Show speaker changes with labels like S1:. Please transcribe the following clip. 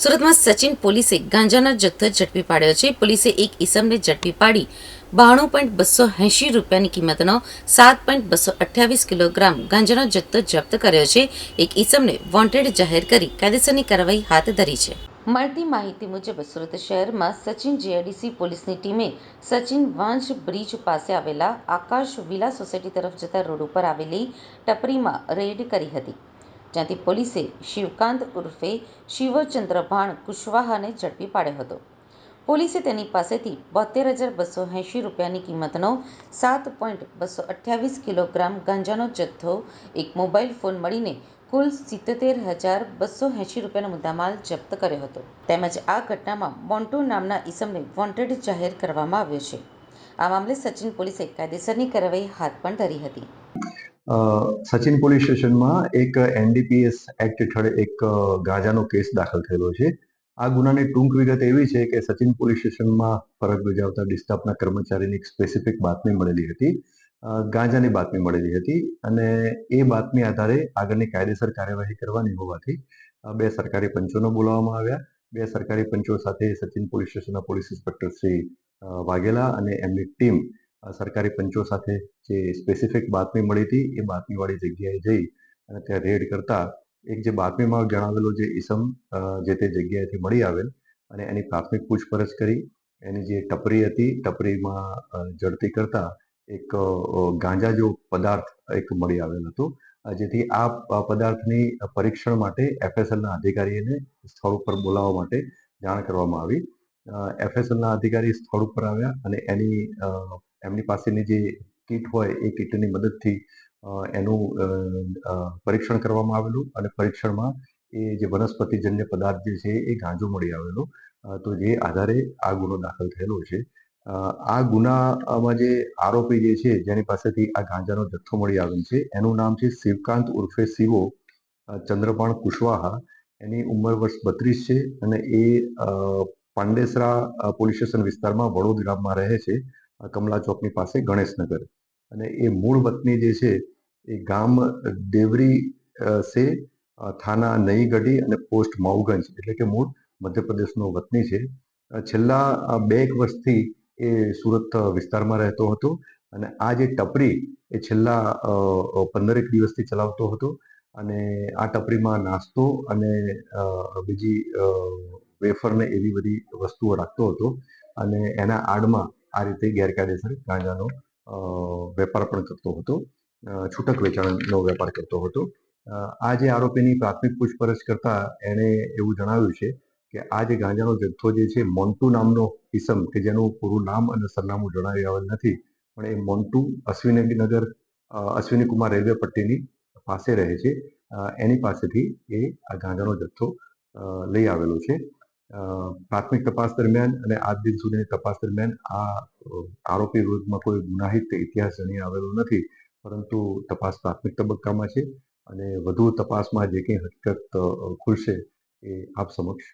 S1: સુરતમાં સચિન પોલીસે ગાંજાના જથ્થો ઝડપી પાડ્યો છે. પોલીસે એક ઈસમને ઝડપી પાડી બાણું પોઈન્ટ બસો એંશી રૂપિયાની કિંમતનો સાત પોઈન્ટ બસો અઠ્યાવીસ કિલોગ્રામ ગાંજાનો જથ્થો જપ્ત કર્યો છે. એક ઈસમને વોન્ટેડ જાહેર કરી કાયદેસરની કાર્યવાહી હાથ ધરી છે. મળતી માહિતી મુજબ સુરત શહેરમાં સચિન જીઆઈડીસી પોલીસની ટીમે સચિન વાંજ બ્રિજ પાસે આવેલા આકાશ વિલા સોસાયટી તરફ જતા રોડ ઉપર આવેલી ટપરીમાં રેડ કરી હતી. જ્યાંથી પોલીસે શિવકાંત ઉર્ફે શિવચંદ્રભાણ કુશવાહાને ઝડપી પાડ્યો હતો. પોલીસે તેની પાસેથી બોતેર હજાર બસો એંશી રૂપિયાની કિંમતનો સાત પોઈન્ટ બસો અઠ્યાવીસ કિલોગ્રામ ગાંજાનો જથ્થો, એક મોબાઈલ ફોન મળીને કુલ સિત્તેર હજાર બસો એંશી રૂપિયાનો મુદ્દામાલ જપ્ત કર્યો હતો. તેમજ આ ઘટનામાં મોન્ટુ નામના ઈસમને વોન્ટેડ જાહેર કરવામાં આવ્યો છે. આ મામલે સચિન પોલીસે કાયદેસરની કાર્યવાહી હાથ પણ ધરી હતી.
S2: સચિન પોલીસ સ્ટેશનમાં એક એનડીપીએસ એક્ટ હેઠળ એક ગાંજાનો કેસ દાખલ થયેલો છે. આ ગુનાની ટૂંક વિગત એવી છે કે સચિન પોલીસ સ્ટેશનમાં ફરજ બજાવતા ડિસ્ટાફના કર્મચારીની એક સ્પેસિફિક બાતમી મળેલી હતી. ગાંજાની બાતમી મળેલી હતી અને એ બાતમી આધારે આગળની કાયદેસર કાર્યવાહી કરવાની હોવાથી બે સરકારી પંચોને બોલાવવામાં આવ્યા. બે સરકારી પંચો સાથે સચિન પોલીસ સ્ટેશનના પોલીસ ઇન્સ્પેક્ટર શ્રી વાઘેલા અને એમની ટીમ સરકારી પંચો સાથે જે સ્પેસિફિક બાતમી મળી હતી, એ બાતમીવાળી જગ્યાએ જઈ અને ત્યાં રેડ કરતા એક જે બાતમીમાં જણાવેલો જે ઇસમ જે તે જગ્યાએથી મળી આવેલ અને એની પ્રાથમિક પૂછપરછ કરી. એની જે ટપરી હતી, ટપરીમાં ઝડપી કરતા એક ગાંજા જેવો પદાર્થ એક મળી આવેલ હતો. જેથી આ પદાર્થની પરીક્ષણ માટે એફએસએલના અધિકારીને સ્થળ ઉપર બોલાવવા માટે જાણ કરવામાં આવી. એફએસએલના અધિકારી સ્થળ ઉપર આવ્યા અને એની એમની પાસેની જે કીટ હોય, એ કીટની મદદથી એનું પરીક્ષણ કરવામાં આવેલું અને પરીક્ષણમાં એ જે વનસ્પતિજન્ય પદાર્થ જે છે, એ ગાંજો મળી આવેલો. તો જે આધારે આ ગુનો દાખલ થયેલો છે. આ ગુનામાં જે આરોપી જે છે, જેની પાસેથી આ ગાંજાનો જથ્થો મળી આવેલ છે, એનું નામ છે શિવકાંત ઉર્ફે શિવો ચંદ્રપાણ કુશવાહા. એની ઉંમર વર્ષ બત્રીસ છે અને એ પાંડેસરા પોલીસ સ્ટેશન વિસ્તારમાં વડોદ ગામમાં રહે છે. કમલા ચોકની પાસે ગણેશનગર. અને એ મૂળ વતની જે છે, એ ગામ દેવરી સે થાના નઈગઢી અને પોસ્ટ માઉગંજ એટલે કે મૂળ મધ્યપ્રદેશનો વતની છે. છેલ્લા બે એક વર્ષથી એ સુરત વિસ્તારમાં રહેતો હતો અને આ જે ટપરી એ છેલ્લા પંદરેક દિવસથી ચલાવતો હતો અને આ ટપરીમાં નાસ્તો અને બીજી વેફરને એવી બધી વસ્તુઓ રાખતો હતો અને એના આડમાં આ રીતે ગેરકાયદેસર ગાંજાનો વેપાર પણ કરતો હતો. છૂટક વેચાણનો વેપાર કરતો હતો. આ જે આરોપીની પ્રાથમિક પૂછપરછ કરતા એણે એવું જણાવ્યું છે કે આ જે ગાંજાનો જથ્થો જે છે, મોન્ટુ નામનો કિસમ કે જેનું પૂરું નામ અને સરનામું જણાવી આવેલ નથી, પણ એ મોન્ટુ અશ્વિનીનગર અશ્વિની કુમાર રેલવે પટ્ટીની પાસે રહે છે. એની પાસેથી એ આ ગાંજાનો જથ્થો લઈ આવેલો છે. પ્રાથમિક તપાસ દરમિયાન અને આજ દિન સુધીની તપાસ દરમિયાન આ આરોપી વિરુદ્ધમાં કોઈ ગુનાહિત ઇતિહાસ જણી આવેલો નથી, પરંતુ તપાસ પ્રાથમિક તબક્કામાં છે અને વધુ તપાસમાં જે કંઈ હકીકત ખુલશે એ આપ સમક્ષ